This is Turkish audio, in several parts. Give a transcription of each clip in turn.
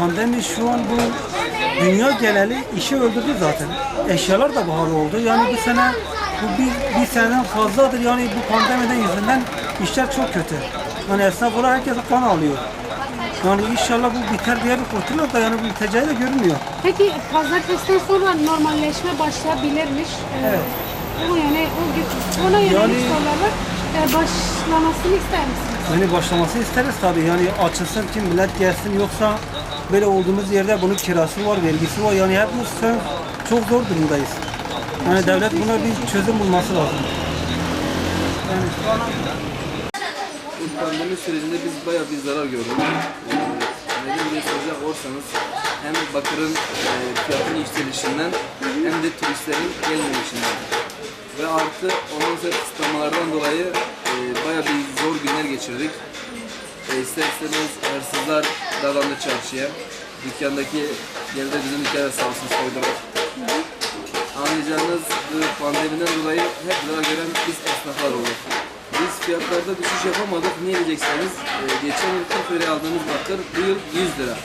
pandemi şu an bu dünya geneli işi öldürdü zaten. Eşyalar da pahalı oldu. Yani bu sene bu bir, bir seneden fazladır yani bu pandemiden yüzünden işler çok kötü. Yani esnaf olarak herkes kan alıyor. Yani inşallah bu biter diye bir kurtulur da yani bu biteceği de görünmüyor. Peki pazartesiden sonra normalleşme başlayabilirmiş. Ee, Evet. Ama yani o ona yönelik Yani- sorular e, başlamasını ister misiniz? Yani başlaması isteriz tabii. Yani açılsın ki millet gelsin yoksa böyle olduğumuz yerde bunun kirası var, vergisi var. Yani hepimiz çok zor durumdayız. Yani devlet buna bir çözüm bulması lazım. Yani pandemi sürecinde biz bayağı bir zarar gördük. Neden diye soracak olursanız hem bakırın e, fiyatın yükselişinden hem de turistlerin gelmeyişinden. Ve artı sonra kısıtlamalardan dolayı geçirdik. E, ister istemez hırsızlar davrandı çarşıya. Dükkandaki geldi bizim dükkana sağ olsun soydular. Anlayacağınız bu pandemiden dolayı hep zarar gören biz esnaflar olduk. Biz fiyatlarda düşüş yapamadık. Niye diyecekseniz e, geçen yıl 40 liraya aldığımız bakır bu yıl 100 lira.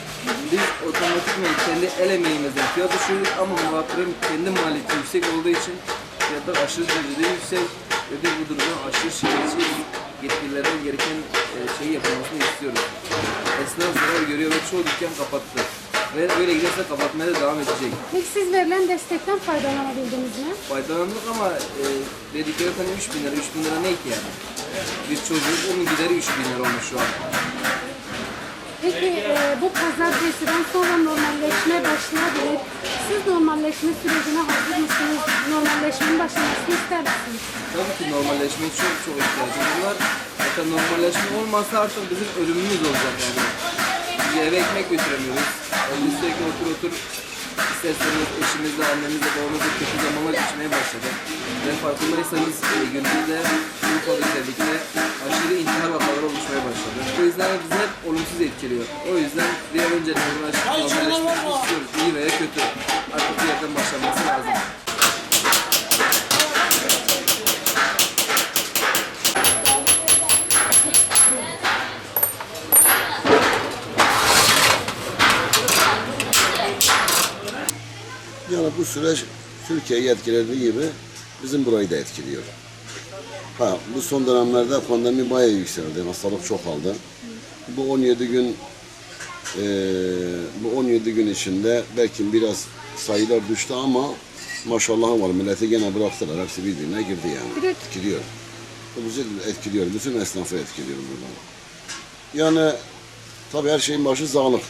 Biz otomatikman kendi el emeğimizden fiyat düşürdük ama bakırın kendi maliyeti yüksek olduğu için fiyatlar aşırı derecede yüksek ve biz bu durumdan aşırı şikayetçiyiz. Yetkililerden gereken e, şeyi yapılmasını istiyoruz. Esnaf zarar görüyor ve çoğu dükkan kapattı. Ve böyle giderse kapatmaya da devam edecek. Peki siz verilen destekten faydalanabildiniz mi? faydalandık ama e, dedikleri hani 3 bin lira, 3 bin lira ne ki yani? Bir çocuğun onun gideri 3 bin lira olmuş şu an. Peki e, bu pazartesiden sonra normalleşme başlayabilir. Siz normalleşme sürecine hazır mısınız? Normalleşmenin başlamasını ister misiniz? Tabii ki normalleşmeye çok çok ihtiyacımız var. Zaten normalleşme olmazsa artık bizim ölümümüz olacak yani. Biz eve ekmek götüremiyoruz. Evde sürekli otur otur isterseniz eşimizle, annemizle, babamızla kötü zamanlar geçmeye başladı. Ve farkındaysanız e, günümüzde Urfa özellikle aşırı intihar vakaları oluşmaya başladı. Bu yüzden bizi hep olumsuz etkiliyor. O yüzden bir an önce normalleşmesini istiyoruz. İyi veya kötü. Artık bir yerden başlaması lazım. Yani bu süreç Türkiye'yi etkilediği gibi bizim burayı da etkiliyor. Ha, bu son dönemlerde pandemi bayağı yükseldi. Hastalık çok aldı. Bu 17 gün eee, bu 17 gün içinde belki biraz sayılar düştü ama maşallah var. Milleti gene bıraktılar. Hepsi birbirine girdi yani. Etkiliyor. Bu bizi etkiliyor. Bütün esnafı etkiliyor buradan. Yani tabii her şeyin başı sağlık.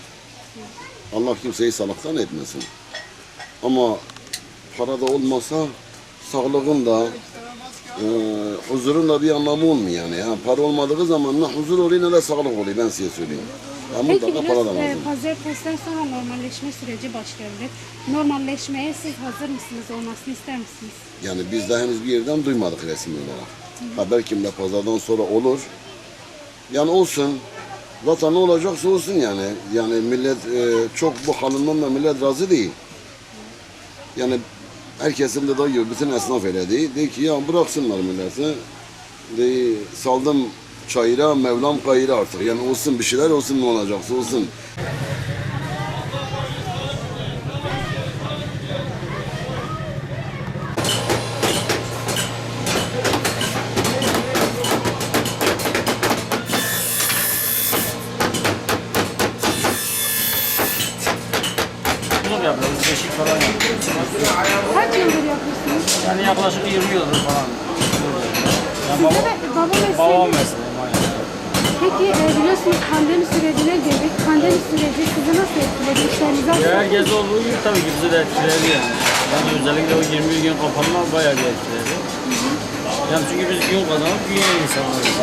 Allah kimseyi sağlıktan etmesin. Ama para da olmasa sağlığın da e, huzurun da bir anlamı olmuyor yani. yani. Para olmadığı zaman ne huzur oluyor ne de sağlık oluyor ben size söyleyeyim. Ya Peki mutlaka para da biraz e, lazım. sonra normalleşme süreci başlayabilir. Normalleşmeye siz hazır mısınız? Olmasını ister misiniz? Yani biz de henüz bir yerden duymadık resmi olarak. Haber kimde pazardan sonra olur. Yani olsun. Zaten ne olacaksa olsun yani. Yani millet e, çok bu halından da millet razı değil. Yani herkesin de dayıyor, bütün esnaf öyle değil. De ki ya bıraksınlar milleti. De, saldım çayıra, Mevlam kayıra artık. Yani olsun bir şeyler olsun ne olacaksa olsun. Yani yaklaşık 20 yıldır falan. Yani baba, baba mesleği. babam mesleğim aynen. Peki e, biliyorsunuz pandemi sürecine girdik. Pandemi süreci sizi nasıl etkiledi? İşlerinizi Ya herkes olduğu gibi tabii ki bizi de etkiledi yani. Yani özellikle o 21 gün kapanma bayağı bir etkiledi. Yani çünkü biz gün kazanıp gün insanlarız.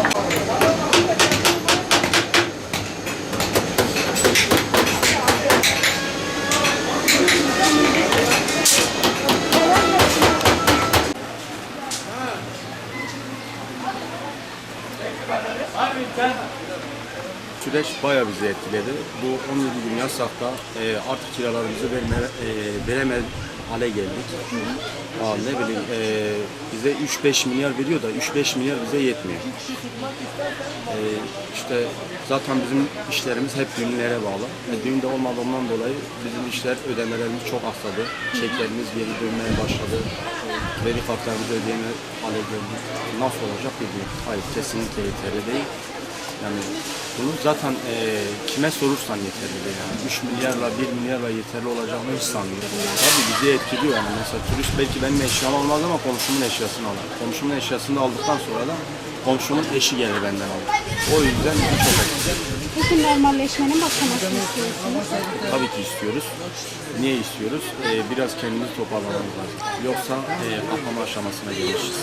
Süreç bayağı bizi etkiledi. Bu 17 gün yasakta e, artık kiralarımızı verme, e, vereme hale geldik. Aa, ne bileyim e, bize 3-5 milyar veriyor da 3-5 milyar bize yetmiyor. E, işte zaten bizim işlerimiz hep düğünlere bağlı. E, düğün de olmadığından dolayı bizim işler ödemelerimiz çok aksadı. Çeklerimiz geri dönmeye başladı. Kredi kartlarımızı ödeyeme hale geldik. Nasıl olacak bilmiyorum. Hayır kesinlikle yeterli değil. Yani bunu zaten e, kime sorursan yeterli. Yani 3 milyarla 1 milyarla yeterli olacağını hiç sanmıyorum. Tabii bizi etkiliyor yani. Mesela turist belki benim eşyamı almaz ama komşumun eşyasını alır. Komşumun eşyasını aldıktan sonra da komşumun eşi gelir benden alır. O yüzden bu çok etkili. Peki normalleşmenin başlamasını istiyorsunuz. Tabii ki istiyoruz. Niye istiyoruz? E, biraz kendimizi toparlamamız lazım. Yoksa e, kapanma aşamasına gelmişiz.